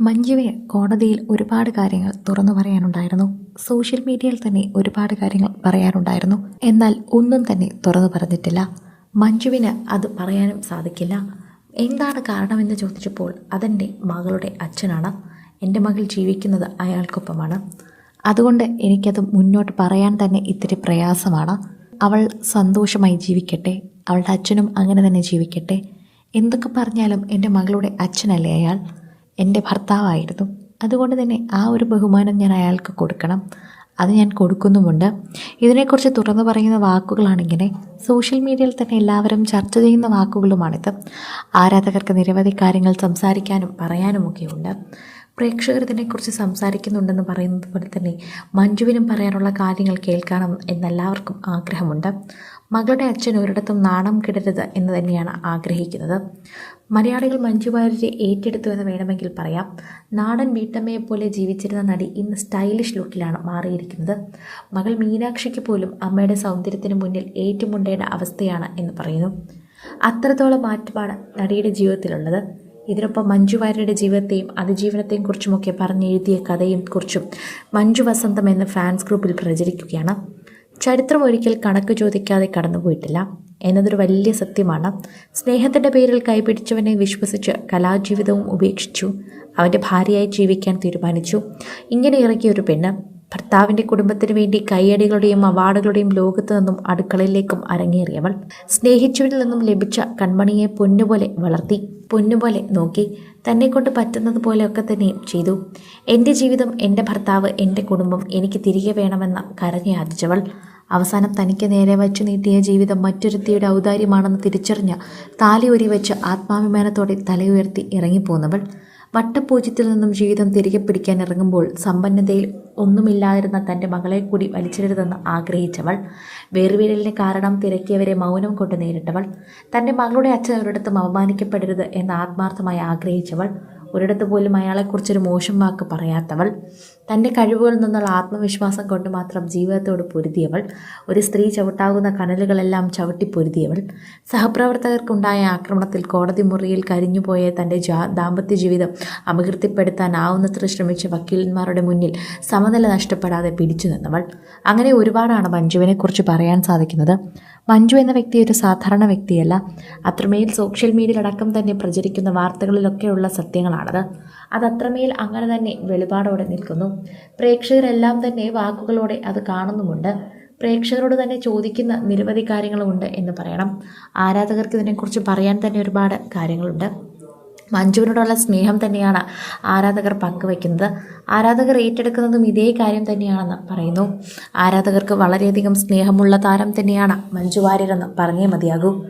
മഞ്ജുവിന് കോടതിയിൽ ഒരുപാട് കാര്യങ്ങൾ തുറന്നു പറയാനുണ്ടായിരുന്നു. സോഷ്യൽ മീഡിയയിൽ തന്നെ ഒരുപാട് കാര്യങ്ങൾ പറയാനുണ്ടായിരുന്നു. എന്നാൽ ഒന്നും തന്നെ തുറന്നു പറഞ്ഞിട്ടില്ല. മഞ്ജുവിന് അത് പറയാനും സാധിക്കില്ല. എന്താണ് കാരണമെന്ന് ചോദിച്ചപ്പോൾ അതെന്റെ മകളുടെ അച്ഛനാണ്. എന്റെ മകൾ ജീവിക്കുന്നത് അയാൾക്കൊപ്പമാണ്. അതുകൊണ്ട് എനിക്കത് മുന്നോട്ട് പറയാൻ തന്നെ ഇത്തിരി പ്രയാസമാണ്. അവൾ സന്തോഷമായി ജീവിക്കട്ടെ. അവളുടെ അച്ഛനും അങ്ങനെ തന്നെ ജീവിക്കട്ടെ. എന്തൊക്കെ പറഞ്ഞാലും എന്റെ മകളുടെ അച്ഛനല്ലേ അയാൾ. എന്റെ ഭർത്താവായിരുന്നു. അതുകൊണ്ട് തന്നെ ആ ഒരു ബഹുമാനം ഞാൻ അയാൾക്ക് കൊടുക്കണം. അത് ഞാൻ കൊടുക്കുന്നുമുണ്ട്. ഇതിനെക്കുറിച്ച് തുറന്നു പറയുന്ന വാക്കുകളാണിങ്ങനെ. സോഷ്യൽ മീഡിയയിൽ തന്നെ എല്ലാവരും ചർച്ച ചെയ്യുന്ന വാക്കുകളുമാണിത്. ആരാധകർക്ക് നിരവധി കാര്യങ്ങൾ സംസാരിക്കാനും പറയാനുമൊക്കെ ഉണ്ട് പ്രേക്ഷകർ ഇതിനെക്കുറിച്ച് സംസാരിക്കുന്നുണ്ടെന്ന് പറയുന്നത് പോലെ തന്നെ മഞ്ജുവിനും പറയാനുള്ള കാര്യങ്ങൾ കേൾക്കണം എന്നെല്ലാവർക്കും ആഗ്രഹമുണ്ട്. മകളുടെ അച്ഛൻ ഒരിടത്തും നാണം കിടരുത് എന്ന് തന്നെയാണ് ആഗ്രഹിക്കുന്നത്. മലയാളികൾ മഞ്ജു വാര്യരെ ഏറ്റെടുത്തു എന്ന് വേണമെങ്കിൽ പറയാം. നാടൻ വീട്ടമ്മയെ പോലെ ജീവിച്ചിരുന്ന നടി ഇന്ന് സ്റ്റൈലിഷ് ലുക്കിലാണ് മാറിയിരിക്കുന്നത്. മകൾ മീനാക്ഷിക്ക് പോലും അമ്മയുടെ സൗന്ദര്യത്തിന് മുന്നിൽ ഏറ്റുമുണ്ടേണ്ട അവസ്ഥയാണ് എന്ന് പറയുന്നു. അത്രത്തോളം മാറ്റമാണ് നടിയുടെ ജീവിതത്തിലുള്ളത്. ഇതിനൊപ്പം മഞ്ജു വാര്യരുടെ ജീവിതത്തെയും അതിജീവനത്തെയും കുറിച്ചുമൊക്കെ പറഞ്ഞെഴുതിയ കഥയും കുറിച്ചും മഞ്ജു വസന്തം എന്ന ഫാൻസ് ഗ്രൂപ്പിൽ പ്രചരിക്കുകയാണ്. ചരിത്രം ഒരിക്കൽ കണക്ക് ചോദിക്കാതെ കടന്നുപോയിട്ടില്ല. എന്നതൊരു വലിയ സത്യമാണ്. സ്നേഹത്തിന്റെ പേരിൽ കൈപിടിച്ചവനെ വിശ്വസിച്ച് കലാജീവിതവും ഉപേക്ഷിച്ചു. അവന്റെ ഭാര്യയായി ജീവിക്കാൻ തീരുമാനിച്ചു. ഇങ്ങനെ ഇറക്കിയ ഒരു പെണ്ണ് ഭർത്താവിന്റെ കുടുംബത്തിന് വേണ്ടി കൈയടികളുടെയും അവാർഡുകളുടെയും ലോകത്തു നിന്നും അടുക്കളയിലേക്കും അരങ്ങേറിയവൾ സ്നേഹിച്ചവരിൽ നിന്നും ലഭിച്ച കൺമണിയെ പൊന്നുപോലെ വളർത്തി പൊന്നുപോലെ നോക്കി തന്നെ കൊണ്ട് പറ്റുന്നത് പോലെയൊക്കെ തന്നെയും ചെയ്തു. എന്റെ ജീവിതം എന്റെ ഭർത്താവ് എന്റെ കുടുംബം എനിക്ക് തിരികെ വേണമെന്ന് കരഞ്ഞയാതിച്ചവൾ അവസാനം തനിക്ക് നേരെ വച്ചു നീട്ടിയ ജീവിതം മറ്റൊരുത്തിയുടെ ഔദാര്യമാണെന്ന് തിരിച്ചറിഞ്ഞ് താലി ഒരി വെച്ച് ആത്മാഭിമാനത്തോടെ തലയുയർത്തി ഇറങ്ങിപ്പോന്നവൾ. വട്ടപൂജ്യത്തിൽ നിന്നും ജീവിതം തിരികെ പിടിക്കാൻ ഇറങ്ങുമ്പോൾ സമ്പന്നതയിൽ ഒന്നുമില്ലാതിരുന്ന തന്റെ മകളെ കൂടി വലിച്ചിടരുതെന്ന് ആഗ്രഹിച്ചവൾ വേർവിരലിന് കാരണം തിരക്കിയവരെ മൗനം കൊണ്ട് നേരിട്ടവൾ തന്റെ മകളുടെ അച്ഛൻ ഒരിടത്തും അവമാനിക്കപ്പെടരുത് എന്ന് ആത്മാർത്ഥമായി ആഗ്രഹിച്ചവൾ ഒരിടത്ത് പോലും അയാളെക്കുറിച്ചൊരു മോശം വാക്ക് പറയാത്തവൾ തന്റെ കഴിവുകളിൽ നിന്നുള്ള ആത്മവിശ്വാസം കൊണ്ട് മാത്രം ജീവിതത്തോട് പൊരുതിയവൾ ഒരു സ്ത്രീ ചവിട്ടാകുന്ന കനലുകളെല്ലാം ചവിട്ടി പൊരുതിയവൾ സഹപ്രവർത്തകർക്കുണ്ടായ ആക്രമണത്തിൽ കോടതി മുറിയിൽ കരിഞ്ഞുപോയ തന്റെ ദാമ്പത്യ ജീവിതം അപകീർത്തിപ്പെടുത്താനാവുന്നത്ര ശ്രമിച്ച വക്കീലന്മാരുടെ മുന്നിൽ സമനില നഷ്ടപ്പെടാതെ പിടിച്ചു നിന്നവൾ അങ്ങനെ ഒരുപാടാണ് മഞ്ജുവിനെക്കുറിച്ച് പറയാൻ സാധിക്കുന്നത്. മഞ്ജു എന്ന വ്യക്തി ഒരു സാധാരണ വ്യക്തിയല്ല. അത്രമേൽ സോഷ്യൽ മീഡിയയിൽ അടക്കം തന്നെ പ്രചരിക്കുന്ന വാർത്തകളിലൊക്കെയുള്ള സത്യങ്ങളാണത്. അത് അത്രമേൽ അങ്ങനെ തന്നെ വെളിപാടോടെ നിൽക്കുന്നു. പ്രേക്ഷകരെല്ലാം തന്നെ വാക്കുകളോടെ അത് കാണുന്നുമുണ്ട്. പ്രേക്ഷകരോട് തന്നെ ചോദിക്കുന്ന നിരവധി കാര്യങ്ങളുമുണ്ട് എന്ന് പറയണം. ആരാധകർക്ക് ഇതിനെക്കുറിച്ച് പറയാൻ തന്നെ ഒരുപാട് കാര്യങ്ങളുണ്ട്. മഞ്ജുവിനോടുള്ള സ്നേഹം തന്നെയാണ് ആരാധകർ പങ്കുവയ്ക്കുന്നത്. ആരാധകർ ഏറ്റെടുക്കുന്നതും ഇതേ കാര്യം തന്നെയാണെന്ന് പറയുന്നു. ആരാധകർക്ക് വളരെയധികം സ്നേഹമുള്ള താരം തന്നെയാണ് മഞ്ജു വാര്യരെന്ന് പറഞ്ഞേ മതിയാകൂ.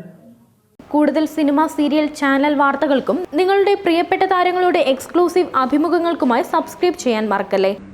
കൂടുതൽ സിനിമ സീരിയൽ ചാനൽ വാർത്തകൾക്കും നിങ്ങളുടെ പ്രിയപ്പെട്ട താരങ്ങളുടെ എക്സ്ക്ലൂസീവ് അഭിമുഖങ്ങൾക്കുമായി സബ്സ്ക്രൈബ് ചെയ്യാൻ മറക്കല്ലേ?